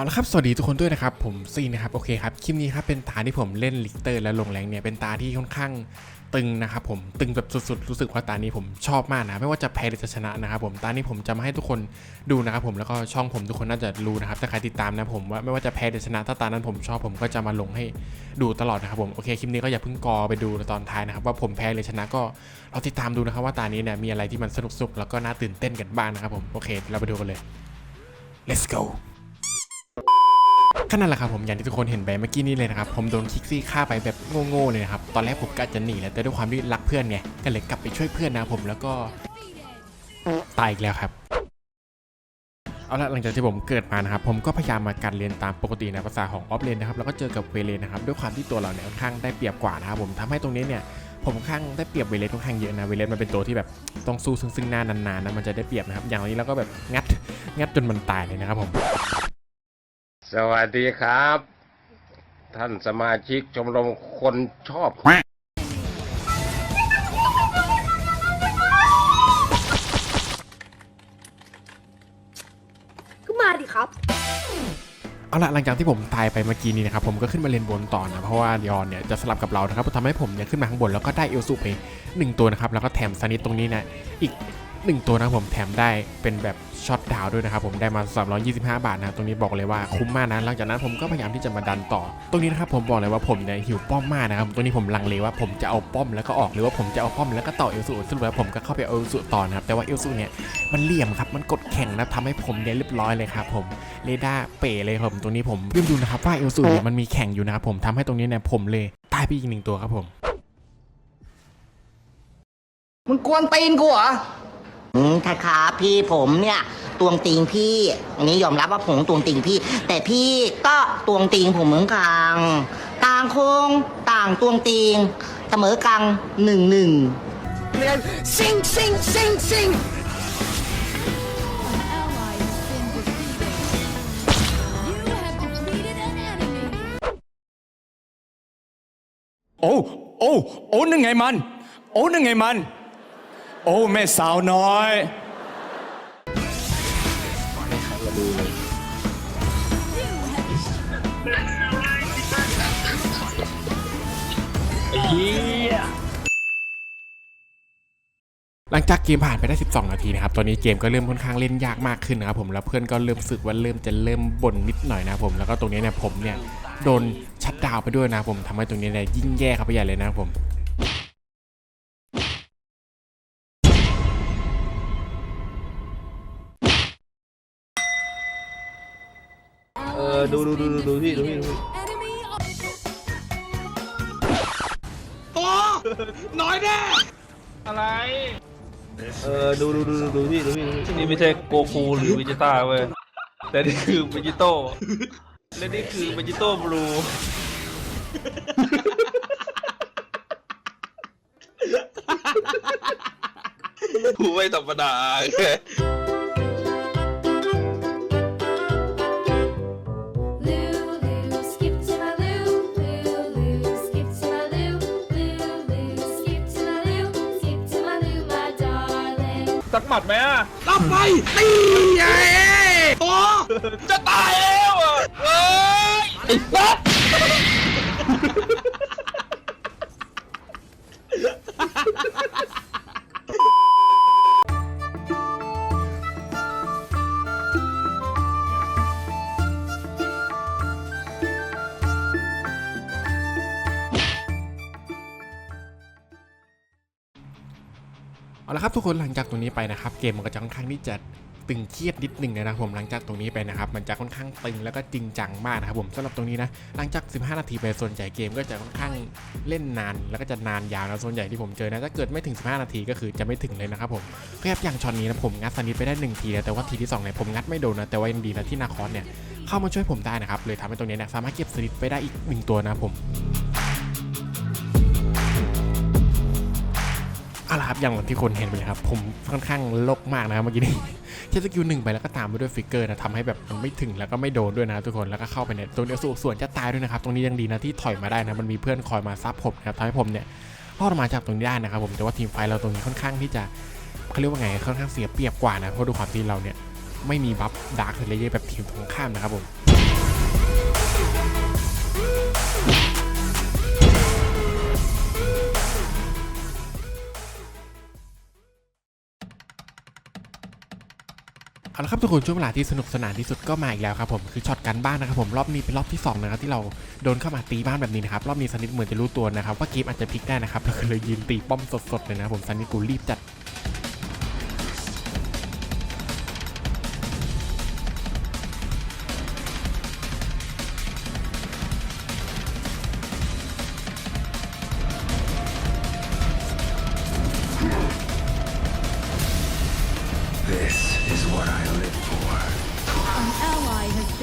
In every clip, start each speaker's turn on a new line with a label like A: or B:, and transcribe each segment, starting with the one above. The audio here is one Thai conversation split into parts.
A: เอาละครับ สวัสดีทุกคนด้วยนะครับ ผมซีนะครับ โอเคครับ คลิปนี้ครับ เป็นตาที่ผมเล่นลิกเตอร์และลงแรงเนี่ย เป็นตาที่ค่อนข้างตึงนะครับผม ตึงแบบสุดๆ รู้สึกว่าตานี้ผมชอบมากนะ ไม่ว่าจะแพ้หรือจะชนะนะครับผม ตานี้ผมจะมาให้ทุกคนดูนะครับผม แล้วก็ช่องผมทุกคนน่าจะรู้นะครับ ถ้าใครติดตามนะผมว่าไม่ว่าจะแพ้หรือชนะถ้าตานั้นผมชอบผมก็จะมาลงให้ดูตลอดนะครับผม โอเค คลิปนี้ก็อย่าเพิ่งกอไปดูตอนท้ายนะครับว่าผมแพ้หรือชนะก็เราติดตามดูนะครับว่าตานี้เนี่ยมีอะไรที่มันสนุกๆแล้วก็น่าตื่นเต้นกันบ้างนะครับผม โอเค เราไปดูกันเลย let's go ขนาดแหละครับผมอย่างที่ทุกคนเห็นไปเมื่อกี้นี้เลยนะครับผมโดนคิกซี่ฆ่าไปแบบโง่ๆเลยนะครับตอนแรกผมก็จะหนีแหล้วแต่ด้วยความที่รักเพื่อนไงก็เลยกลับไปช่วยเพื่อนนะผมแล้วก็ตายอีกแล้วครับเอาละหลังจากที่ผมเกิดมานะครับผมก็พยายามมาการเรียนตามปกติในภาษาของออฟเลนนะครับแล้วก็เจอกับเวเลนนะครับด้วยความที่ตัวเราเนี่ยค่อนข้างได้เปรียบกว่านะครับผมทำให้ตรงนี้เนี่ยผมค่อนข้างได้เปรียบเวเลนค่อนข้างเยอะนะเวเลนมันเป็นตัวที่แบบต้องสู้ซึ่งซึ่งหน้านานๆนะมันจะได้เปรียบนะครับอย่างนี้เราก็แบบงัดงัดจนมันตายเลยนะครับผม
B: สวัสดีครับ ท่านสมาชิกชมรมคนชอบ
C: ก็มาดิครับ
A: เอาละหลังจากที่ผมตายไปเมื่อกี้นี้นะครับผมก็ขึ้นมาเลนบนต่อนะเพราะว่ายอนเนี่ยจะสลับกับเรานะครับทำให้ผมเนี่ยขึ้นมาข้างบนแล้วก็ได้เอลซูไปหนึ่งตัวนะครับแล้วก็แถมซานิตตรงนี้นะอีก หนึ่งตัวนะครับผมแถมได้เป็นแบบช็อตดาวด้วยนะครับผมได้มา 325 บาทนะตรงนี้บอกเลยว่าคุ้มมากนะหลังจากนั้นผมก็พยายามที่จะมาดันต่อ ตรงนี้นะครับผมบอกเลยว่าผมเนี่ยหิวป้อมมากนะครับตรงนี้ผมลังเลว่าผมจะเอาป้อมแล้วก็ออกหรือว่าผมจะเอาป้อมแล้วก็ต่อเอลซูสรุปแล้วผมก็เข้าไปเอาเอลซูต่อนะครับแต่ว่าเอลซูเนี่ยมันเหลี่ยมครับมันกดแข่งนะทำให้ผมเนี่ยเรียบร้อยเลยครับผมเรดาร์เป๋เลยครับผมตรงนี้ผมลืมดูนะครับว่าเอลซูเนี่ยมันมีแข่งอยู่นะครับผมทำให้ตรงนี้เนี่ยผมเลยตายไปอีกหนึ่งตัวครับผม
D: มึงกวนตีนกูเหรอ
E: อืมค่ะครับ พี่ผมเนี่ยตวงติงพี่อันนี้ยอมรับว่าผมตวงติงพี่ แต่พี่ก็ตวงติงผมเหมือนกันต่างคงต่างตวงติงเสมอกันหนึ่งหนึ่ง
D: เรียนซิงซิงซิงซิง
F: ally has been defeated. You have defeated an enemy.
G: โอ้โอ้โอ้นั่นไงมัน โอ้นั่นไงมัน โอ้แม่สาวน้อย
A: หลังจากเกมผ่านไปได้ 12 นาทีนะครับ ตอนนี้เกมก็เริ่มค่อนข้างเล่นยากมากขึ้นนะครับผม แล้วเพื่อนก็เริ่มสึกว่าเริ่มจะเริ่มบ่นนิดหน่อยนะครับผม แล้วก็ตรงนี้เนี่ยผมเนี่ยโดนชัดดาวไปด้วยนะครับผมทำให้ตรงนี้เนี่ยยิ่งแย่เข้าไปใหญ่เลยนะครับผม
H: ออดูดูดูดูดูพี่ดูพี่ดูพี่
F: Enemy
H: เออดูดูดูดูดูพี่ดูพี่ดูพี่นี่ไม่ใช่โกคูหรือวิจิต้าเว้ยแต่นี่คือวิจิโต้และนี่คือวิจิโต้บลูกูไม่ธรรมดา
F: Lulu,
H: หมัดไหมอะ
D: รับไปตีไงโอ้
H: จะตายแล้วอะเฮ้ยไอ้สัส
A: ทุกคนหลังจากตรงนี้ไปนะครับเกมมันก็จะค่อนข้างที่จะตึงเครียดนิดหนึ่งนะครับผมหลังจากตรงนี้ไปนะครับมันจะค่อนข้างตึงแล้วก็จริงจังมากนะครับผมสำหรับตรงนี้นะหลังจาก 15 นาทีไปส่วนใหญ่เกมก็จะค่อนข้างเล่นนาน แล้วก็จะนานยาวนะส่วนใหญ่ที่ผมเจอนะถ้าเกิดไม่ถึง 15 นาทีก็คือจะไม่ถึงเลยนะครับผมก็ครับอย่างช็อตนี้นะผมงัดสนิทไปได้หนึ่งทีนะแต่ว่าทีที่สองเนี่ยผมงัดไม่โดนนะแต่ว่ายังดีนะที่นาคอนเนี่ยเข้ามาช่วยผมได้นะครับเลยทำให้ตรงนี้เนี่ยสามารถเก็บสนิทไปได้อีกหนึ่งตัวนะครับผม อาละครับอย่างที่คนเห็นไปเลยครับ ผมค่อนข้างลกมากนะครับเมื่อกี้นี้ใช้สกิลหนึ่งไปแล้วก็ตามไปด้วยฟิกเกอร์นะทำให้แบบมันไม่ถึงแล้วก็ไม่โดนด้วยนะทุกคนแล้วก็เข้าไปเนี่ยตรงเดียวส่วนจะตายด้วยนะครับ ตรงนี้ยังดีนะที่ถอยมาได้นะมันมีเพื่อนคอยมาซับผมนะครับทำให้ผมเนี่ยรอดมาจากตรงนี้ได้นะครับ ผมแต่ว่าทีมไฟเราตรงนี้ค่อนข้างที่จะเขาเรียกว่าไงค่อนข้างเสียเปรียบกว่านะเพราะดูความที่เราเนี่ยไม่มีบัฟดาร์คเลเยอร์แบบทีมตรงข้ามนะครับผม เอาละครับทุกคนช่วงเวลาที่สนุกสนานที่สุดก็มาอีกแล้วครับผมคือช็อตกันบ้านนะครับผมรอบนี้เป็นรอบที่สองนะครับที่เราโดนเข้ามาตีบ้านแบบนี้นะครับรอบนี้ซันนิดเหมือนจะรู้ตัวนะครับว่าเกมอาจจะพลิกได้นะครับเราก็เลยยืนตีป้อมสดๆเลยนะครับผมซันนิดกูรีบจัด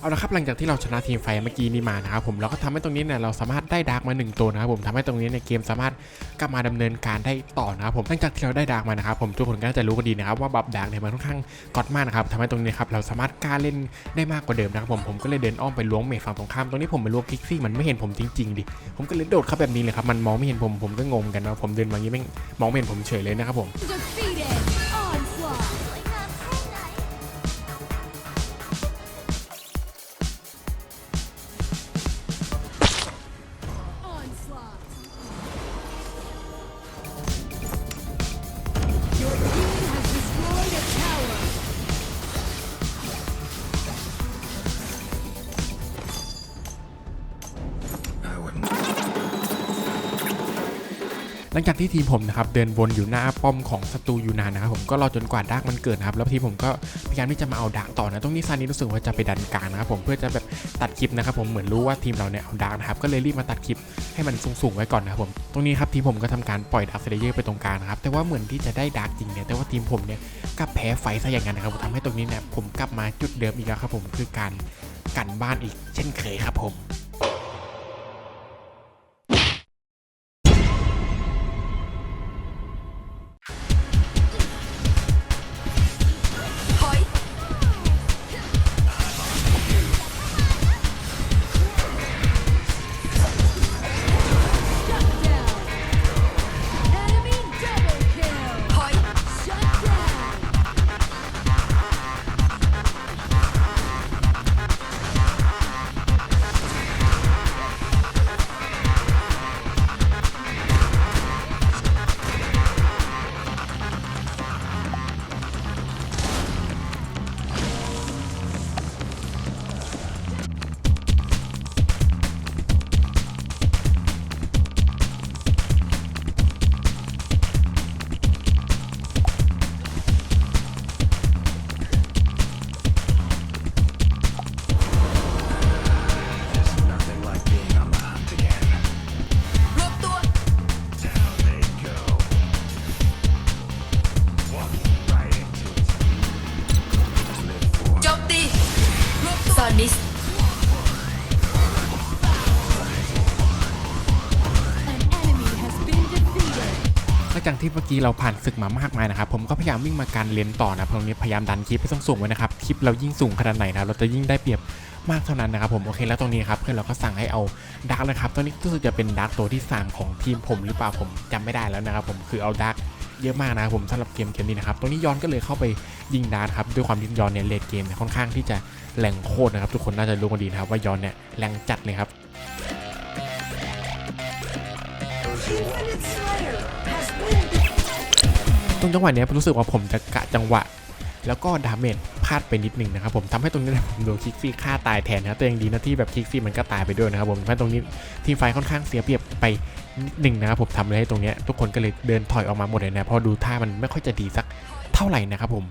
A: เอาละครับหลังจากที่เราชนะทีมไฟเมื่อกี้นี้มานะครับผมเราก็ทำให้ตรงนี้เนี่ยเราสามารถได้ดาร์กมาหนึ่งตัวนะครับผมทำให้ตรงนี้ในยเกมสามารถกลับมาดำเนินการได้ต่อนะครับผมหลังจากที่เราได้ดาร์กมานะครับผมทุกคนก็น่าจะรู้กันดีนะครับว่าบัฟดาร์กเนี่ยมันค่อนข้างกอดมากนะครับทำให้ตรงนี้ครับเราสามารถกล้าเล่นได้มากกว่าเดิมนะครับผมผมก็เลยเดินอ้อมไปล้วงเมทฝั่งตรงข้ามตรงนี้ผมไปล้วงคิกซี่มันไม่เห็นผมจริงๆดิผมก็เลยโดดเข้าแบบนี้เลยครับมันมองไม่เห็นผมผมก็งงกันว่าผมเดินมาอย่างนี้แม่งมองไม่เห็นผมเฉยเลยนะครับผม หลังจากที่ทีมผมนะครับเดินวนอยู่หน้าป้อมของศัตรูอยู่นานนะครับผมก็รอจนกว่าดาร์กมันเกิดนะครับแล้วทีมผมก็พยายามที่จะมาเอาดาร์กต่อนะตรงนี้ซานี่รู้สึกว่าจะไปดันกลางนะครับผมเพื่อจะแบบตัดคลิปนะครับผมเหมือนรู้ว่าทีมเราเนี่ยเอาดาร์กนะครับก็เลยรีบมาตัดคลิปให้มันสูงๆไว้ก่อนนะครับผมตรงนี้ครับทีมผมก็ทำการปล่อยดาร์กเซเลเยอร์ไปตรงกลางนะครับแต่ว่าเหมือนที่จะได้ดาร์กจริงเนี่ยแต่ว่าทีมผมเนี่ยกลับแพ้ไฟซะอย่างนั้นนะครับทำให้ตรงนี้เนี่ยผมกลับมาจุดเดิมอีกแล้วครับผมคือการกันบ้านอีกเช่นเคยครับผม กที่เมื่อกี้เราผ่านศึกมามากมายนะครับผมก็พยายามวิ่งมาการเลนต่อนะตรงนี้พยายามดันคลิปให้สูงๆไว้นะครับคลิปเรายิ่งสูงขนาดไหนนะเราจะยิ่งได้เปรียบมากเท่านั้นนะครับผมโอเคแล้วตรงนี้ครับเพื่อนเราก็สั่งให้เอาดาร์กนะครับตอนนี้รู้สึกจะเป็นดาร์กตัวที่ 3 ของทีมผมหรือเปล่าผมจำไม่ได้แล้วนะครับผมคือเอาดาร์กเยอะมากนะครับผมสำหรับเกมเกมนี้นะครับตรงนี้ย้อนก็เลยเข้าไปยิงดาร์กครับด้วยความที่ย้อนเนี่ยเลดเกมเนี่ยค่อนข้างที่จะแรงโคตรนะครับทุกคนน่าจะรู้กันดีนะครับว่าย้อนเนี่ยแรงจัดเลยครับ ตรงจังหวะนี้ยรู้สึกว่าผมจะกะจังหวะ แล้วก็ดาเมจพลาดไปนิดนึงนะครับผมทำให้ตรงนี้ผมโดนคิกซี่ฆ่าตายแทนนะครับแต่ยังดีนะที่แบบคิกซี่มันก็ตายไปด้วยนะครับผมทำให้ตรงนี้ทีมไฟค่อนข้างเสียเปรียบไปนิดนึงนะครับผมทำเลยให้ตรงนี้ทุกคนก็เลยเดินถอยออกมาหมดเลยนะเพราะดูท่ามันไม่ค่อยจะดีสักเท่าไหร่นะครับผม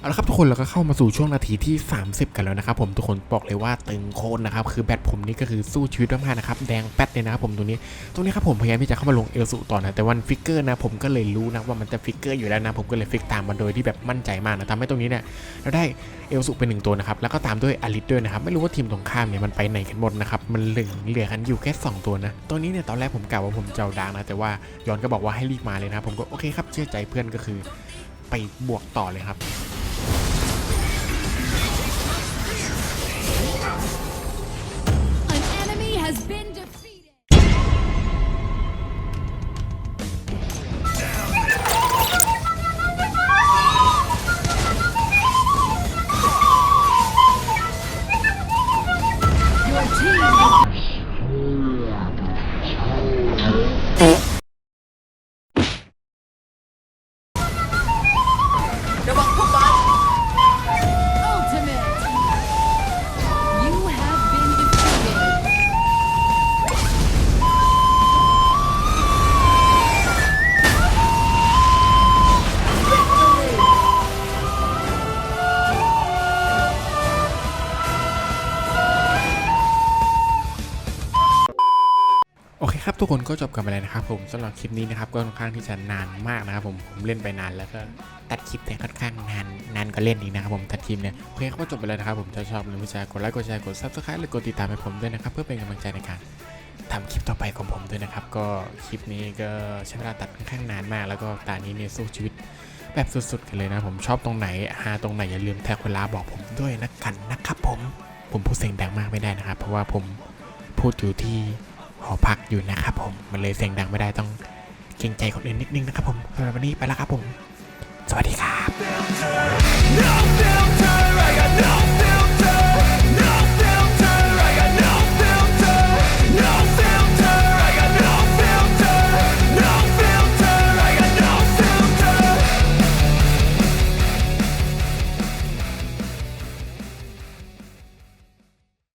A: เอาละครับทุกคนเราก็เข้ามาสู่ช่วงนาทีที่ 30 กันแล้วนะครับผมทุกคนบอกเลยว่าตึงโคนนะครับคือแบตผมนี่ก็คือสู้ชีวิตมากๆนะครับแดงแป๊ดเลยนะครับผมตรงนี้ตรงนี้ครับผมพยายามที่จะเข้ามาลงเอลสุต่อนะแต่วันฟิกเกอร์นะผมก็เลยรู้นะว่ามันจะฟิกเกอร์อยู่แล้วนะผมก็เลยฟิกตามมาโดยที่แบบมั่นใจมากนะทำให้ตรงนี้เนี่ยเราได้เอลสุเป็นหนึ่งตัวนะครับแล้วก็ตามด้วยอลิสด้วยนะครับไม่รู้ว่าทีมตรงข้ามเนี่ยมันไปไหนกันหมดนะครับมันเหลือเหลือกันอยู่แค่สองตัวนะตัวนี้เนี่ยตอนแรกผมกล่าวว่าผมจะเอาดาร์กนะแต่ว่าย้อนก็บอกว่าให้รีบมาเลยนะผมก็โอเคครับเชื่อใจเพื่อนก็คือ ไปบวกต่อเลยครับ กคนก็จบกันไปแล้วนะครับผมสำหรับคลิปนี้นะครับก็ค่อนข้างที่จะนานมากนะครับผมผมเล่นไปนานแล้วก็ตัดคลิปเนี่ยค่อนข้างนานนานก็เล่นอีกนะครับผมตัดคลิปเนี่ยโอเคครับก็จบไปแล้วนะครับผมถ้าชอบหรือไม่ชอบกดไลค์กดแชร์กดซับสไครต์หรือกดติดตามให้ผมด้วยนะครับเพื่อเป็นกำลังใจในการทำคลิปต่อไปของผมด้วยนะครับ ก็คลิปนี้ก็ใช้เวลาตัดค่อนข้างนานมาก แล้วก็ตานี้เนี่ยสู้ชีวิตแบบสุดๆกันเลยนะผมชอบตรงไหนฮาตรงไหนอย่าลืมแท็กเวลาบอกผมด้วยนะกันนะครับผมผมพูดเสียงดังมากไม่ได้นะครับ เพราะว่าผมพูดอยู่ที่ หอพักอยู่นะครับผม มันเลยเสียงดังไม่ได้ต้องเกรงใจคนอื่นนิดนึงนะครับผมสำหรับวันนี้ไปแล้วครับผม สวัสดีครับ